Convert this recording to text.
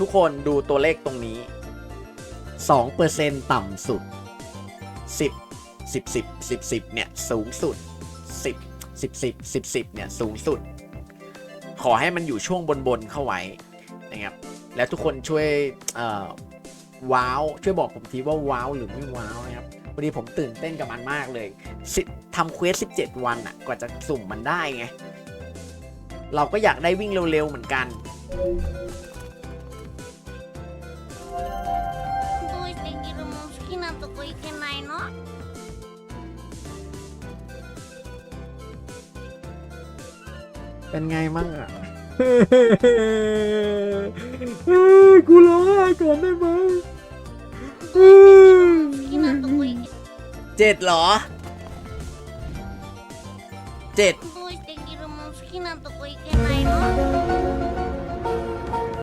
ทุกคนดูตัวเลขตรงนี้ 2%ต่ำสุด 10 10 10 10 10เนี่ยสูงสุด 10 10 10 10 10เนี่ยสูงสุด ขอให้มันอยู่ช่วงบนๆเข้าไว้นะครับแล้วทุกคนช่วยว้าวช่วยบอกผมทีว่าว้าวหรือไม่ว้าวนะครับพอดีผมตื่นเต้นกับมันมากเลยทำเควส 17 วันอะกว่าจะสุ่มมันได้ไง เราก็อยากได้วิ่งเร็วๆเหมือนกัน 行けないの เป็นไงมั่งอ่ะ กูร้องไห้ก่อนได้ไหม 好きなとこ行け เจ็ดเหรอ เจ็ด どうしてギルモン好きなとこ行けないの